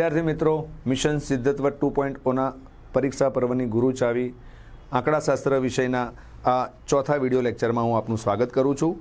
વિદ્યાર્થી મિત્રો, mission સિદ્ધત્વ two point ઓના પરીક્ષા પર્વની ગુરુ ચાવી આંકડાશાસ્ત્ર વિષયના આ ચોથા વીડિયો લેક્ચરમાં હું આપનું સ્વાગત કરું છું.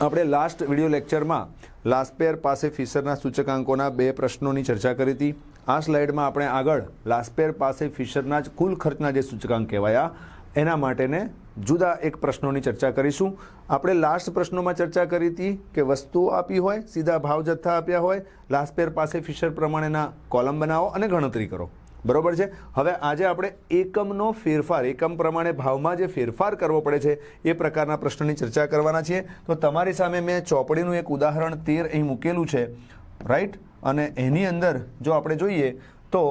આપણે લાસ્ટ વીડિયો લેક્ચરમાં લાસ્પેર પાસે ફિશરના સૂચકાંકોના બે પ્રશ્નોની ચર્ચા કરી હતી. આ સ્લાઇડમાં આપણે આગળ લાસ્પેર પાસે ફિશરના જ કુલ ખર્ચના જે સૂચકાંક કહેવાયા એના માટેને જુદા એક પ્રશ્નોની ચર્ચા કરીશું. આપણે લાસ્ટ પ્રશ્નોમાં ચર્ચા કરી હતી કે વસ્તુઓ આપી હોય, સીધા ભાવ જથ્થા આપ્યા હોય લાસ્પેર પાસે ફિશર પ્રમાણેના કોલમ બનાવો અને ગણતરી કરો. બરોબર છે? હવે આજે આપણે એકમનો ફેરફાર, એકમ પ્રમાણે ભાવમાં જે ફેરફાર કરવો પડે છે, એ પ્રકારના પ્રશ્નની ચર્ચા કરવાના છીએ. તો તમારી સામે મેં ચોપડીનું એક ઉદાહરણ તેર અહીં મૂકેલું છે. રાઈટ અને એની અંદર જો આપણે જોઈએ, તો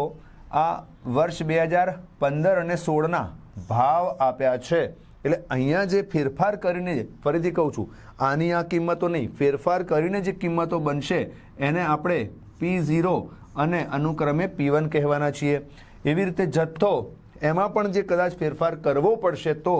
આ વર્ષ બે હજાર પંદર અને સોળના ભાવ આપ્યા છે. એટલે અહીંયા જે ફેરફાર કરીને ફરીથી કહું છું, આની આ કિંમતો નહીં, ફેરફાર કરીને જે કિંમતો બનશે, એને આપણે પી ઝીરો અને અનુક્રમે પી વન કહેવાના છીએ. એવી રીતે જથ્થો એમાં પણ જે કદાચ ફેરફાર કરવો પડશે તો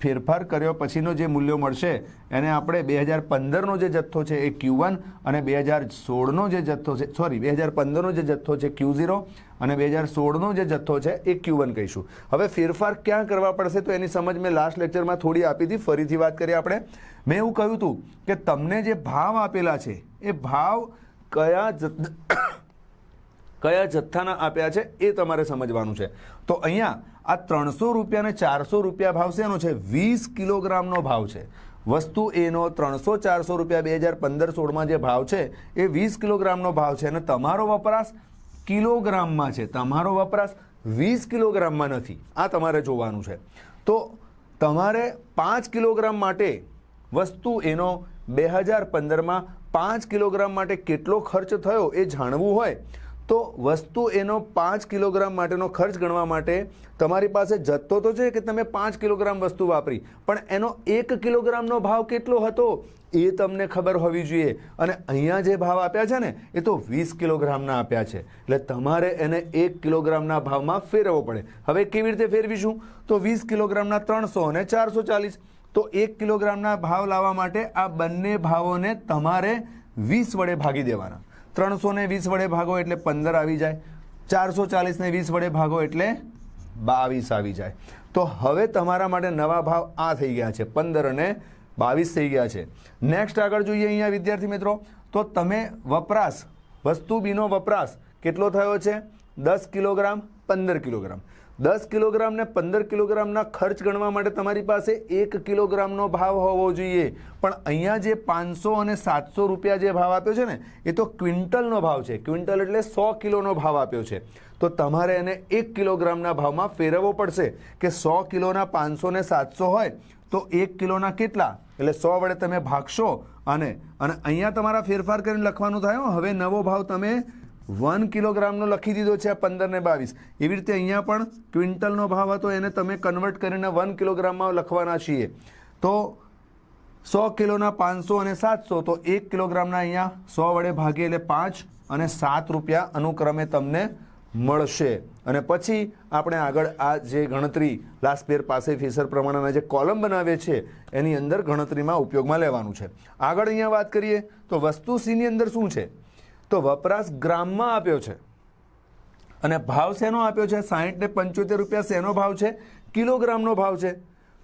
ફેરફાર કર્યો, પછીનો જે મૂલ્યો મળશે, એને આપણે બે હજાર પંદરનો જે જથ્થો છે એ ક્યુ વન અને બે હજાર સોળનો જે જથ્થો છે, સોરી, બે હજાર પંદરનો જે જથ્થો છે ક્યુ ઝીરો અને બે હજાર સોળનો જે જથ્થો છે એ ક્યુ વન કહીશું. હવે ફેરફાર ક્યાં કરવા પડશે તો એની સમજ મેં લાસ્ટ લેક્ચરમાં થોડી આપી હતી, ફરીથી વાત કરીએ આપણે. મેં એવું કહ્યું હતું કે તમને જે ભાવ આપેલા છે, એ ભાવ કયા કયા જથ્થાના આપ્યા છે એ તમારે સમજવાનું છે. તો અહીંયા આ ત્રણસો રૂપિયાને ચારસો રૂપિયા ભાવ શેનો છે? વીસ કિલોગ્રામનો ભાવ છે. વસ્તુ એનો ત્રણસો ચારસો રૂપિયા બે હજાર પંદર સોળમાં જે ભાવ છે, એ વીસ કિલોગ્રામનો ભાવ છે. અને તમારો વપરાશ કિલોગ્રામમાં છે. તમારો વપરાશ વીસ કિલોગ્રામમાં નથી. આ તમારે જોવાનું છે. તો તમારે પાંચ કિલોગ્રામ માટે વસ્તુ એનો બે હજાર પંદરમાં પાંચ કિલોગ્રામ માટે કેટલો ખર્ચ થયો એ જાણવું હોય તો વસ્તુ એનો પાંચ કિલોગ્રામ માટેનો ખર્ચ ગણવા માટે તમારી પાસે જથ્થો તો છે કે તમે પાંચ કિલોગ્રામ વસ્તુ વાપરી, પણ એનો એક કિલોગ્રામનો ભાવ કેટલો હતો એ તમને ખબર હોવી જોઈએ. અને અહીંયા જે ભાવ આપ્યા છે ને, એ તો વીસ કિલોગ્રામના આપ્યા છે. એટલે તમારે એને એક કિલોગ્રામના ભાવમાં ફેરવવો પડે. હવે કેવી રીતે ફેરવીશું? તો વીસ કિલોગ્રામના ત્રણસો અને ચારસો ચાલીસ. તો એક કિલોગ્રામના ભાવ લાવવા માટે આ બંને ભાવોને તમારે વીસ વડે ભાગી દેવાના. ત્રણસો ને વીસ વડે ભાગો એટલે પંદર આવી જાય. ચારસો ચાલીસને વીસ વડે ભાગો એટલે બાવીસ આવી જાય. તો હવે તમારા માટે નવા ભાવ આ થઈ ગયા છે. પંદર અને બાવીસ થઈ ગયા છે. નેક્સ્ટ આગળ જોઈએ અહીંયા વિદ્યાર્થી મિત્રો. તો તમે વપરાશ, વસ્તુ બીનો વપરાશ કેટલો થયો છે? દસ કિલોગ્રામ, પંદર કિલોગ્રામ. દસ કિલોગ્રામ ને પંદર કિલોગ્રામના ખર્ચ ગણવા માટે તમારી પાસે એક કિલોગ્રામનો ભાવ હોવો જોઈએ. પણ અહીંયા જે પાંચસો અને સાતસો રૂપિયા જે ભાવ આપ્યો છે ને, એ તો ક્વિન્ટલનો ભાવ છે. ક્વિન્ટલ એટલે સો કિલોનો ભાવ આપ્યો છે. તો તમારે એને એક કિલોગ્રામના ભાવમાં ફેરવવો પડશે કે સો કિલોના પાંચસો ને સાતસો હોય તો એક કિલોના કેટલા? એટલે સો વડે તમે ભાગશો અને અને અહીંયા તમારા ફેરફાર કરીને લખવાનું થાય હવે નવો ભાવ તમે વન કિલોગ્રામનો લખી દીધો છે આ પંદર ને બાવીસ. એવી રીતે અહીંયા પણ ક્વિન્ટલનો ભાવ હતો, એને તમે કન્વર્ટ કરીને વન કિલોગ્રામમાં લખવાના છીએ. તો સો કિલોના પાંચસો અને સાતસો, તો એક કિલોગ્રામના અહીંયા સો વડે ભાગીએ એટલે પાંચ અને સાત રૂપિયા અનુક્રમે તમને મળશે. અને પછી આપણે આગળ આ જે ગણતરી લાસ્પેર પાસે ફિશર પ્રમાણેના જે કોલમ બનાવે છે, એની અંદર ગણતરીમાં ઉપયોગમાં લેવાનું છે. આગળ અહીંયા વાત કરીએ તો વસ્તુ સીની અંદર શું છે? તો વપરાશ ગ્રામમાં આપ્યો છે. અને ભાવ શેનો આપ્યો છે? સાહીઠ ને પંચોતેર રૂપિયા શેનો ભાવ છે? કિલોગ્રામનો ભાવ છે.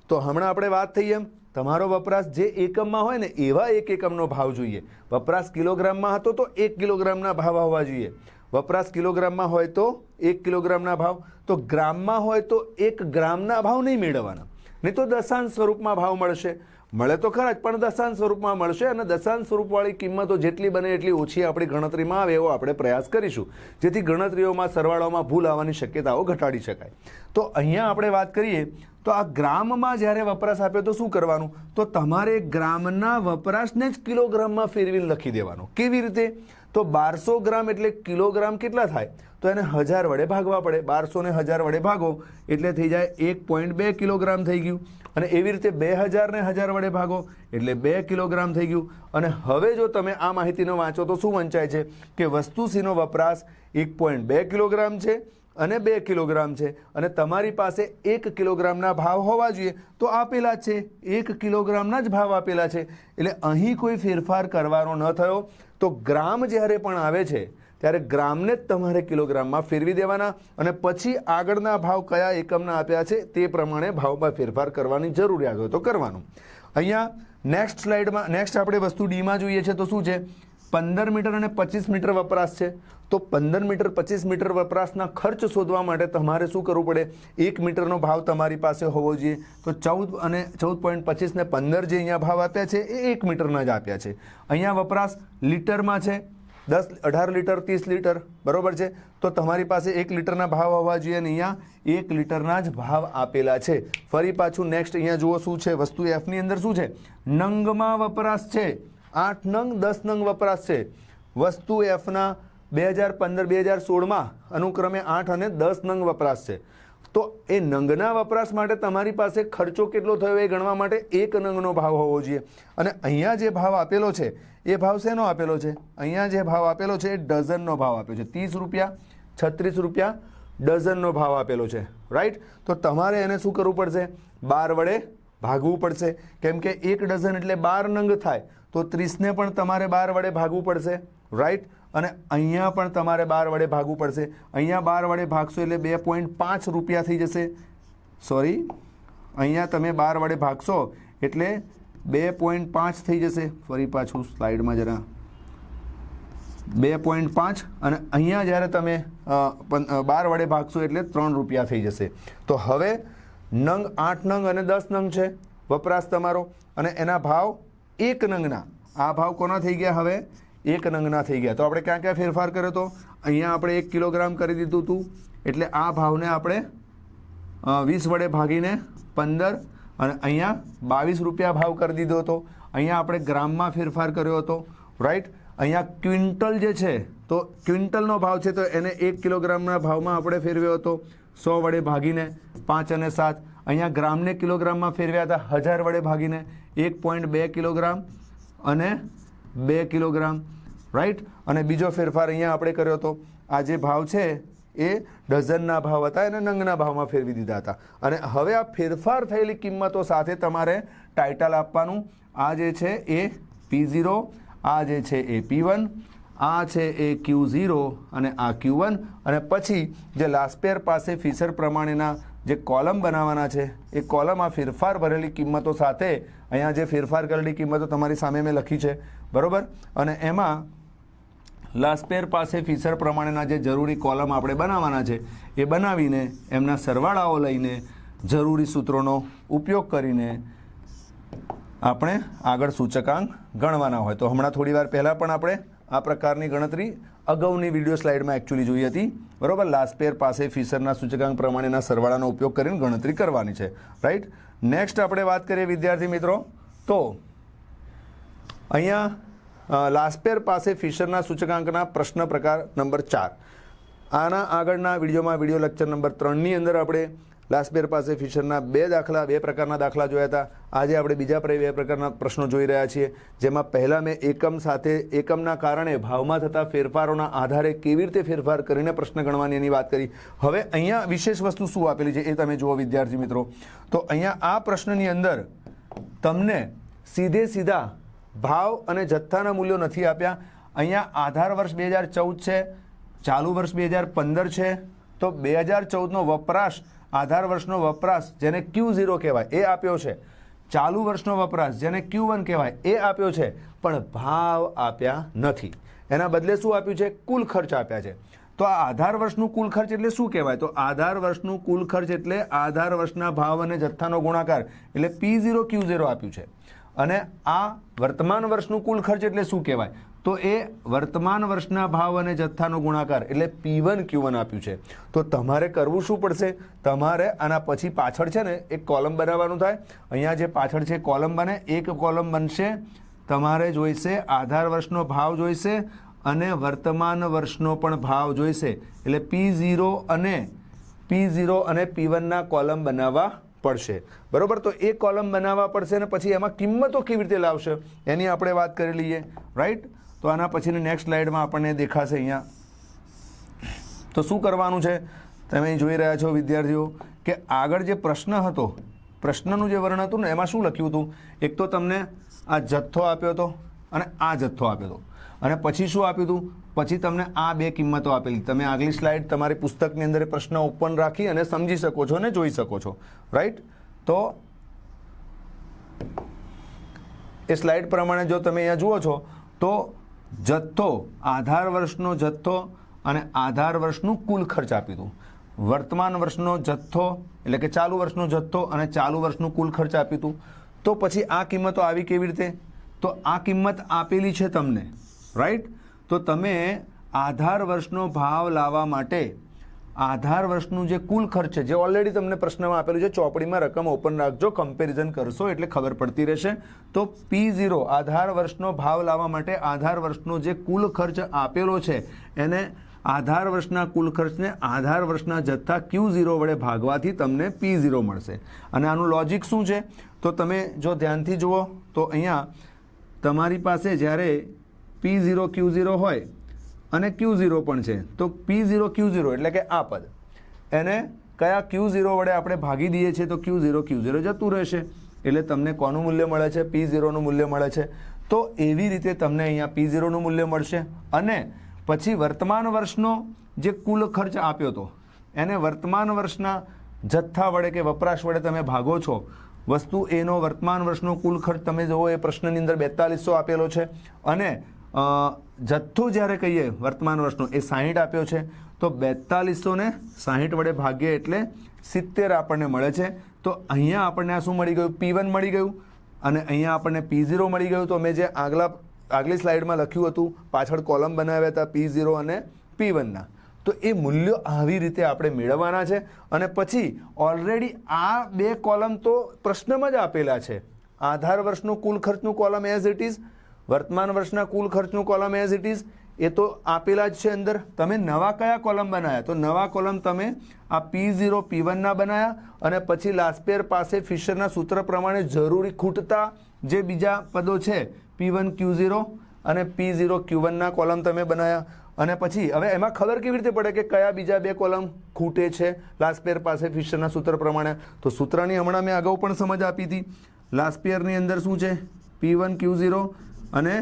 તો હમણાં આપણે વાત થઈ એમ. તમારો વપરાશ જે એકમમાં હોય ને, એવા એક એકમનો ભાવ જોઈએ. વપરાશ કિલોગ્રામમાં હતો તો એક કિલોગ્રામના ભાવ આવવા જોઈએ. વપરાશ કિલોગ્રામમાં હોય તો એક કિલોગ્રામના ભાવ. તો ગ્રામમાં હોય તો એક ગ્રામના ભાવ નહીં મેળવવાના. નહીં તો દશાંશ સ્વરૂપમાં ભાવ મળશે. મળે તો ખરા જ, પણ દશાંશ સ્વરૂપમાં મળશે અને દશાંશ સ્વરૂપવાળી કિંમતો જેટલી બને એટલી ઓછી આપણી ગણતરીમાં આવે એવો આપણે પ્રયાસ કરીશું. જેથી ગણતરીઓમાં સરવાળોમાં ભૂલ આવવાની શક્યતાઓ ઘટાડી શકાય. તો અહીંયા આપણે વાત કરીએ, તો આ ગ્રામમાં જ્યારે વપરાશ આપ્યો તો શું કરવાનું? તો તમારે ગ્રામના વપરાશને જ કિલોગ્રામમાં ફેરવીને લખી દેવાનો. કેવી રીતે? તો બારસો ગ્રામ એટલે કિલોગ્રામ કેટલા થાય? તો એને હજાર વડે ભાગવા પડે. બારસો ને હજાર વડે ભાગો એટલે થઈ જાય એક પોઈન્ટ બે કિલોગ્રામ થઈ ગયું. અને એવી રીતે બે હજારને હજાર વડે ભાગો એટલે બે કિલોગ્રામ થઈ ગયું. અને હવે જો તમે આ માહિતીનો વાંચો તો શું વંચાય છે? કે વસ્તુ સીનો વપરાશ એક પોઈન્ટ બે કિલોગ્રામ છે અને બે કિલોગ્રામ છે. અને તમારી પાસે એક કિલોગ્રામના ભાવ હોવા જોઈએ તો આપેલા છે. એક કિલોગ્રામના જ ભાવ આપેલા છે. એટલે અહીં કોઈ ફેરફાર કરવાનો ન થયો. તો ગ્રામ જ્યારે પણ આવે છે, ત્યારે ગ્રામને જ તમારે કિલોગ્રામમાં ફેરવી દેવાના અને પછી આગળના ભાવ કયા એકમના આપ્યા છે તે પ્રમાણે ભાવમાં ફેરફાર કરવાની જરૂરિયાત હોય તો કરવાનું. અહીંયા નેક્સ્ટ સ્લાઇડમાં નેક્સ્ટ આપણે વસ્તુ ડીમાં જોઈએ છે તો શું છે? પંદર મીટર અને પચીસ મીટર વપરાશ છે. તો પંદર મીટર, પચીસ મીટર વપરાશના ખર્ચ શોધવા માટે તમારે શું કરવું પડે? એક મીટરનો ભાવ તમારી પાસે હોવો જોઈએ. તો ચૌદ અને ચૌદ પોઈન્ટ પચીસને પંદર જે અહીંયા ભાવ આપ્યા છે, એ એક મીટરના જ આપ્યા છે. અહીંયા વપરાશ લીટરમાં છે. દસ, અઢાર લીટર, ત્રીસ લીટર, બરાબર છે? તો તમારી પાસે એક લીટરના ભાવ હોવા જોઈએ અને અહીંયા એક લીટરના જ ભાવ આપેલા છે. ફરી પાછું નેક્સ્ટ અહીંયા જુઓ શું છે. વસ્તુ એફની અંદર શું છે? નંગમાં વપરાશ છે. આઠ નંગ, દસ નંગ વપરાશ છે વસ્તુ એફના બે હજાર પંદર, બે હજાર સોળમાં અનુક્રમે આઠ અને દસ નંગ વપરાશ છે તો એ નંગના વપરાશ માટે તમારી પાસે ખર્ચો કેટલો થયો એ ગણવા માટે એક નંગનો ભાવ હોવો જોઈએ. અને અહીંયા જે ભાવ આપેલો છે, એ ભાવ શેનો આપેલો છે? અહીંયા જે ભાવ આપેલો છે, એ ડઝનનો ભાવ આપ્યો છે. ત્રીસ રૂપિયા, છત્રીસ રૂપિયા, ડઝનનો ભાવ આપેલો છે. રાઈટ તો તમારે એને શું કરવું પડશે? બાર વડે ભાગવું પડશે. કેમ કે એક ડઝન એટલે બાર નંગ થાય. તો ત્રીસને પણ તમારે બાર વડે ભાગવું પડશે રાઈટ અને અહીંયા પણ તમારે બાર વડે ભાગવું પડશે. અહીંયા બાર વડે ભાગશો એટલે બે પોઈન્ટ પાંચ રૂપિયા થઈ જશે. સોરી અહીંયા તમે બાર વડે ભાગશો એટલે બે પોઈન્ટ પાંચ થઈ જશે. ફરી પાછું સ્લાઇડમાં જરા. બે પોઈન્ટ પાંચ અને અહીંયા જ્યારે તમે બાર વડે ભાગશો એટલે ત્રણ રૂપિયા થઈ જશે. તો હવે નંગ આઠ નંગ અને દસ નંગ છે. વપરાશ તમારો. અને એના ભાવ એક નંગના. આ ભાવ કોના થઈ ગયા હવે? એક નંગના થઈ ગયા. તો આપણે ક્યાં ક્યાં ફેરફાર કર્યો હતો અહીંયા આપણે એક કિલોગ્રામ કરી દીધું હતું એટલે આ ભાવને આપણે વીસ વડે ભાગીને પંદર અને અહીંયા બાવીસ રૂપિયા ભાવ કરી દીધો હતો. અહીંયા આપણે ગ્રામમાં ફેરફાર કર્યો હતો. રાઈટ અહીંયા ક્વિન્ટલ જે છે, તો ક્વિન્ટલનો ભાવ છે, તો એને એક કિલોગ્રામના ભાવમાં આપણે ફેરવ્યો હતો. સો વડે ભાગીને પાંચ અને સાત. અહીંયા ગ્રામને કિલોગ્રામમાં ફેરવ્યા હતા, હજાર વડે ભાગીને એક પોઈન્ટ બે કિલોગ્રામ અને બે કિલોગ્રામ રાઈટ અને બીજો ફેરફાર અહીંયા આપણે કર્યો હતો આ જે ભાવ છે એ ડઝનના ભાવ હતા, એને નંગના ભાવમાં ફેરવી દીધા હતા. અને હવે આ ફેરફાર થયેલી કિંમતો સાથે તમારે ટાઇટલ આપવાનું. આ જે છે એ પી ઝીરો આ જે છે એ પી વન આ છે એ ક્યુ ઝીરો અને આ ક્યુ વન અને પછી જે લાસ્પેર પાસે ફિશર પ્રમાણેના જે કોલમ બનાવવાના છે, એ કોલમ આ ફેરફાર ભરેલી કિંમતો સાથે અહીંયા જે ફેરફાર કરેલી કિંમતો તમારી સામે મેં લખી છે, બરાબર? અને એમાં લાસ્પેર પાસે ફીચર પ્રમાણેના જે જરૂરી કોલમ આપણે બનાવવાના છે, એ બનાવીને એમના સરવાળાઓ લઈને જરૂરી સૂત્રોનો ઉપયોગ કરીને આપણે આગળ સૂચકાંક ગણવાના હોય. તો હમણાં થોડી વાર પહેલાં પણ આપણે આ પ્રકારની ગણતરી અગાઉની વીડિયો સ્લાઇડમાં એકચ્યુઅલી જોઈ હતી. બરોબર? લાસ્પેર પાસે ફિશરના સૂચકાંક પ્રમાણેના સરવાળાનો ઉપયોગ કરીને ગણતરી કરવાની છે. રાઈટ નેક્સ્ટ આપણે વાત કરીએ વિદ્યાર્થી મિત્રો. તો, અહીંયા લાસ્પેર પાસે ફિશરના સૂચકાંકના પ્રશ્ન પ્રકાર નંબર ચાર. આના આગળના વિડીયોમાં વીડિયો લેક્ચર નંબર ત્રણની અંદર આપણે લાસ્પેર પાસે ફિશરના બે દાખલા, બે પ્રકારના દાખલા જોયા હતા. આજે આપણે બીજા બે પ્રકારના પ્રશ્નો જોઈ રહ્યા છીએ, જેમાં પહેલાં મેં એકમ સાથે, એકમના કારણે ભાવમાં થતા ફેરફારોના આધારે કેવી રીતે ફેરફાર કરીને પ્રશ્ન ગણવાની એની વાત કરી. હવે અહીંયા વિશેષ વસ્તુ શું આપેલી છે એ તમે જુઓ, વિદ્યાર્થી મિત્રો. તો અહીંયા આ પ્રશ્નની અંદર તમને સીધે સીધા ભાવ અને જથ્થાના મૂલ્યો નથી આપ્યા. અહીંયા આધાર વર્ષ બે હજાર ચૌદ છે, ચાલુ વર્ષ બે હજાર પંદર છે. તો બે હજાર ચૌદનો વપરાશ આધાર વર્ષનો વપરાશ જેને ક્યુ ઝીરો કહેવાય, એ આપ્યો છે. ચાલુ વર્ષનો વપરાશ જેને ક્યુ વન કહેવાય, એ આપ્યો છે, પણ ભાવ આપ્યા નથી. એના બદલે શું આપ્યું છે? કુલ ખર્ચ આપ્યા છે. તો આ આધાર વર્ષનું કુલ ખર્ચ એટલે શું કહેવાય? તો આધાર વર્ષનું કુલ ખર્ચ એટલે આધાર વર્ષના ભાવ અને જથ્થાનો ગુણાકાર, એટલે પી ઝીરો ક્યુ ઝીરો આપ્યું છે. અને આ વર્તમાન વર્ષનું કુલ ખર્ચ એટલે શું કહેવાય? તો એ વર્તમાન વર્ષના ભાવ અને જથ્થાનો ગુણાકાર એટલે પી વન, ક્યુ આપ્યું છે. તો તમારે કરવું શું પડશે? તમારે આના પછી પાછળ છે ને એક કોલમ બનાવવાનું થાય. અહીંયા જે પાછળ છે કોલમ બને, એક કોલમ બનશે. તમારે જોઈશે આધાર વર્ષનો ભાવ જોઈશે અને વર્તમાન વર્ષનો પણ ભાવ જોઈશે. એટલે પી ઝીરો અને પી ઝીરો અને પી વનના કોલમ બનાવવા પડશે. બરોબર? તો એ કોલમ બનાવવા પડશે અને પછી એમાં કિંમતો કેવી રીતે લાવશે? એની આપણે વાત કરી લઈએ. રાઈટ તો આના પછીની નેક્સ્ટ સ્લાઇડમાં આપણને દેખાશે અહીંયા. તો શું કરવાનું છે? તમે જોઈ રહ્યા છો વિદ્યાર્થીઓ કે આગળ જે પ્રશ્ન હતો, પ્રશ્નનું જે વર્ણન હતું ને, એમાં શું લખ્યું હતું? એક તો તમને આ જથ્થો આપ્યો હતો અને આ જથ્થો આપ્યો હતો. અને પછી શું આપ્યું હતું? પછી તમને આ બે કિંમતો આપેલી. તમે આગલી સ્લાઇડ તમારી પુસ્તકની અંદર પ્રશ્ન ઓપન રાખી અને સમજી શકો છો અને જોઈ શકો છો. રાઈટ તો એ સ્લાઇડ પ્રમાણે જો તમે અહીંયા જુઓ છો, તો જથ્થો, આધાર વર્ષનો જથ્થો અને આધાર વર્ષનું કુલ ખર્ચ આપી દઉં. વર્તમાન વર્ષનો જથ્થો, એટલે કે ચાલુ વર્ષનો જથ્થો અને ચાલુ વર્ષનું કુલ ખર્ચ આપી દઉં. તો પછી આ કિંમતો આવી કેવી રીતે? તો આ કિંમત આપેલી છે તમને રાઈટ તો તમે આધાર વર્ષનો ભાવ લાવવા માટે આધાર વર્ષનું જે કુલ ખર્ચ છે, જે ઓલરેડી તમને પ્રશ્નમાં આપેલું છે, ચોપડીમાં રકમ ઓપન રાખજો કમ્પેરિઝન કરશો એટલે ખબર પડતી રહેશે. તો પી ઝીરો આધાર વર્ષનો ભાવ લાવવા માટે આધાર વર્ષનો જે કુલ ખર્ચ આપેલો છે, એને આધાર વર્ષના કુલ ખર્ચને આધાર વર્ષના જથ્થા ક્યુ ઝીરો વડે ભાગવાથી તમને પી ઝીરો મળશે. અને આનું લોજિક શું છે? તો તમે જો ધ્યાનથી જુઓ, તો અહીંયા તમારી પાસે જ્યારે પી ઝીરો ક્યુ ઝીરો હોય અને ક્યુ ઝીરો પણ છે. તો પી ઝીરો ક્યુ ઝીરો એટલે કે આ પદ. એને કયા ક્યુ ઝીરો વડે આપણે ભાગી દઈએ છીએ? તો ક્યુ ઝીરો ક્યુ ઝીરો જતું રહેશે. એટલે તમને કોનું મૂલ્ય મળે છે? પી ઝીરોનું મૂલ્ય મળે છે. તો એવી રીતે તમને અહીંયા પી ઝીરોનું મૂલ્ય મળશે. અને પછી વર્તમાન વર્ષનો જે કુલ ખર્ચ આપ્યો હતો, એને વર્તમાન વર્ષના જથ્થા વડે કે વપરાશ વડે તમે ભાગો છો. વસ્તુ એનો વર્તમાન વર્ષનો કુલ ખર્ચ તમે જુઓ, એ પ્રશ્નની અંદર બેતાલીસો આપેલો છે. અને જથ્થો જ્યારે કહીએ વર્તમાન વર્ષનો, એ સાહીઠ આપ્યો છે, તો બેતાલીસો ને સાહીઠ વડે ભાગ્યે એટલે સિત્તેર આપણને મળે છે. તો અહીંયા આપણને આ શું મળી ગયું? પી વન મળી ગયું અને અહીંયા આપણને પી ઝીરો મળી ગયું. તો મેં જે આગલા, આગલી સ્લાઇડમાં લખ્યું હતું, પાછળ કોલમ બનાવ્યા હતા પી ઝીરો અને પી વનના તો એ મૂલ્યો આવી રીતે આપણે મેળવવાના છે અને પછી ઓલરેડી આ બે કોલમ તો પ્રશ્નમાં જ આપેલા છે. આધાર વર્ષનું કુલ ખર્ચનું કોલમ એઝ ઇટ ઇઝ વર્તમાન વર્ષના કુલ ખર્ચનું કોલમ એઝ ઇટ ઇઝ એ તો આપેલા જ છે અંદર. તમે નવા કયા કોલમ બનાવ્યા તો નવા કોલમ તમે આ પી ઝીરો પી વનના બનાવ્યા અને પછી લાસ્પેર પાસે ફિશરના સૂત્ર પ્રમાણે જરૂરી ખૂટતા જે બીજા પદો છે પી વન ક્યુ ઝીરો અને પી ઝીરો ક્યુ વનના કોલમ તમે બનાવ્યા અને પછી હવે એમાં ખબર કેવી રીતે પડે કે કયા બીજા બે કોલમ ખૂટે છે લાસ્પેર પાસે ફિશરના સૂત્ર પ્રમાણે? તો સૂત્રની હમણાં મેં અગાઉ પણ સમજ આપી હતી. લાસ્પેરની અંદર શું છે? પી વન ક્યુ ઝીરો અને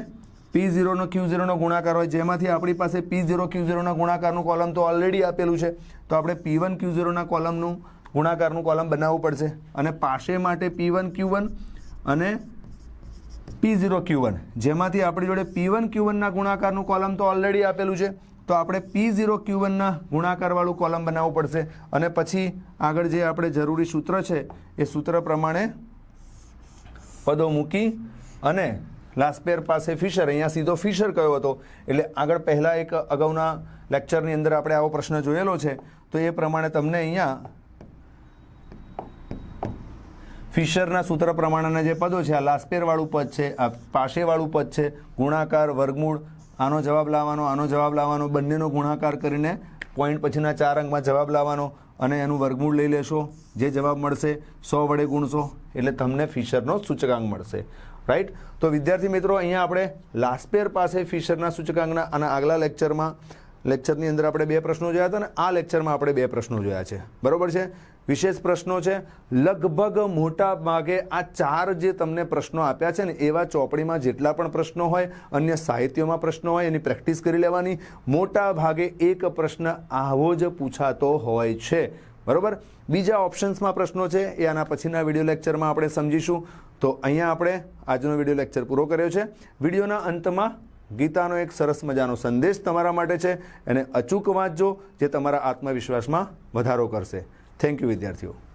પી ઝીરોનો ક્યુ ઝીરોનો ગુણાકાર હોય, જેમાંથી આપણી પાસે પી ઝીરો ક્યુ ઝીરોના ગુણાકારનું કોલમ તો ઓલરેડી આપેલું છે, તો આપણે પી વન ક્યુ ઝીરોના કોલમનું ગુણાકારનું કોલમ બનાવવું પડશે. અને પાસે માટે પી વન ક્યુ વન અને પી ઝીરો ક્યુ વન જેમાંથી આપણી જોડે પી વન ક્યુ વનના ગુણાકારનું કોલમ તો ઓલરેડી આપેલું છે, તો આપણે પી ઝીરો ક્યુ વનના ગુણાકારવાળું કોલમ બનાવવું પડશે. અને પછી આગળ જે આપણે જરૂરી સૂત્ર છે, એ સૂત્ર પ્રમાણે પદો મૂકી અને લાસ્પેર પાસે ફિશર અહીંયા સીધો ફિશર કયો હતો? એટલે આગળ પહેલાં એક અગાઉના લેક્ચરની અંદર આપણે આવો પ્રશ્ન જોયેલો છે. તો એ પ્રમાણે તમને અહીંયા ફિશરના સૂત્ર પ્રમાણેના જે પદો છે, આ લાસ્પેરવાળું પદ છે, આ પાસેવાળું પદ છે, ગુણાકાર, વર્ગમૂળ, આનો જવાબ લાવવાનો, આનો જવાબ લાવવાનો, બંનેનો ગુણાકાર કરીને પોઈન્ટ પછીના ચાર અંકમાં જવાબ લાવવાનો અને એનું વર્ગમૂળ લઈ લેશો. જે જવાબ મળશે, સો વડે ગુણશો. એટલે તમને ફિશરનો સૂચકાંક મળશે. રાઈટ તો વિદ્યાર્થી મિત્રો, અહીંયા આપણે લાસ્પેર પાસે ફિશરના સૂચકાંકના અને આગલા લેક્ચરમાં લેક્ચરની અંદર આપણે બે પ્રશ્નો જોયા હતા અને આ લેક્ચરમાં આપણે બે પ્રશ્નો જોયા છે. બરાબર છે? વિશેષ પ્રશ્નો છે, લગભગ મોટા ભાગે આ ચાર જે તમને પ્રશ્નો આપ્યા છે ને, એવા ચોપડીમાં જેટલા પણ પ્રશ્નો હોય, અન્ય સાહિત્યોમાં પ્રશ્નો હોય, એની પ્રેક્ટિસ કરી લેવાની, મોટા ભાગે એક પ્રશ્ન આવો જ પૂછાતો હોય છે. બરોબર? બીજા ઓપ્શન્સમાં પ્રશ્નો છે, એ આના પછીના વીડિયો લેક્ચરમાં આપણે સમજીશું. તો અહીંયા આપણે આજનો વીડિયો લેક્ચર પૂરો કર્યો છે. વિડીયોના અંતમાં ગીતાનો એક સરસ મજાનો સંદેશ તમારા માટે છે. એને અચૂક વાંચજો, જે તમારા આત્મવિશ્વાસમાં વધારો કરશે. થેન્ક યુ વિદ્યાર્થીઓ.